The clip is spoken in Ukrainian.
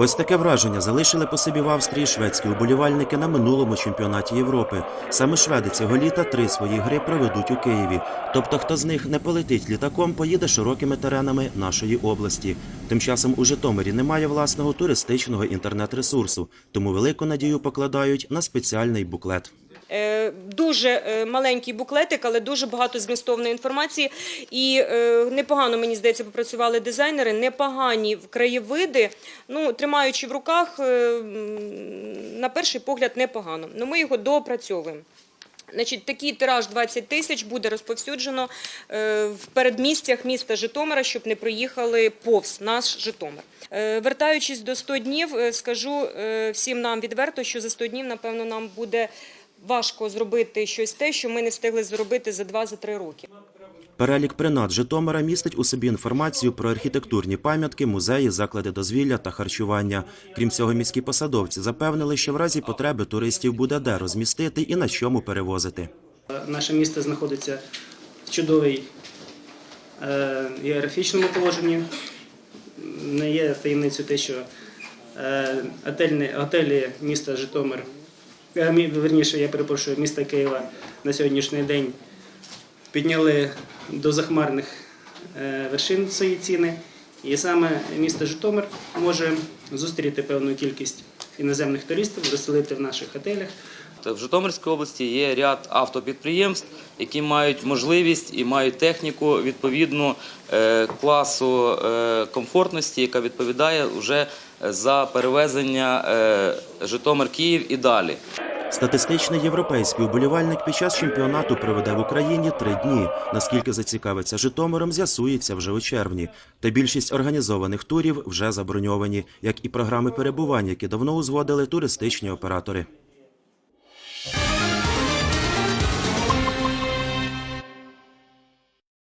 Ось таке враження залишили по собі в Австрії шведські уболівальники на минулому чемпіонаті Європи. Саме шведи цього літа три свої гри проведуть у Києві. Тобто, хто з них не полетить літаком, поїде широкими теренами нашої області. Тим часом у Житомирі немає власного туристичного інтернет-ресурсу, тому велику надію покладають на спеціальний буклет. Е, Дуже е, маленький буклетик, але дуже багато змістовної інформації. І е, непогано, мені здається, попрацювали дизайнери, непогані краєвиди. Ну, тримаючи в руках, на перший погляд, непогано. Ну, ми його доопрацьовуємо. Значить, такий тираж 20 тисяч буде розповсюджено в передмістях міста Житомира, щоб не проїхали повз наш Житомир. Вертаючись до 100 днів, скажу всім нам відверто, що за 100 днів, напевно, нам буде важко зробити щось те, що ми не встигли зробити за 2-3 роки. Перелік принад Житомира містить у собі інформацію про архітектурні пам'ятки, музеї, заклади дозвілля та харчування. Крім цього, міські посадовці запевнили, що в разі потреби туристів буде де розмістити і на чому перевозити. Наше місто знаходиться в чудовій е, географічному положенні. Не є таємницею те, що е, готельні, готелі міста Житомир, е, верніше, я перепрошую, міста Києва на сьогоднішній день підняли до захмарних е, вершин свої ціни. І саме місто Житомир може зустріти певну кількість іноземних туристів, розселити в наших готелях. В Житомирській області є ряд автопідприємств, які мають можливість і мають техніку відповідну е, класу е, комфортності, яка відповідає вже за перевезення е, Житомир-Київ і далі. Статистичний європейський уболівальник під час чемпіонату проведе в Україні три дні. Наскільки зацікавиться Житомиром, з'ясується вже у червні. Та більшість організованих турів вже заброньовані, як і програми перебувань, які давно узгодили туристичні оператори.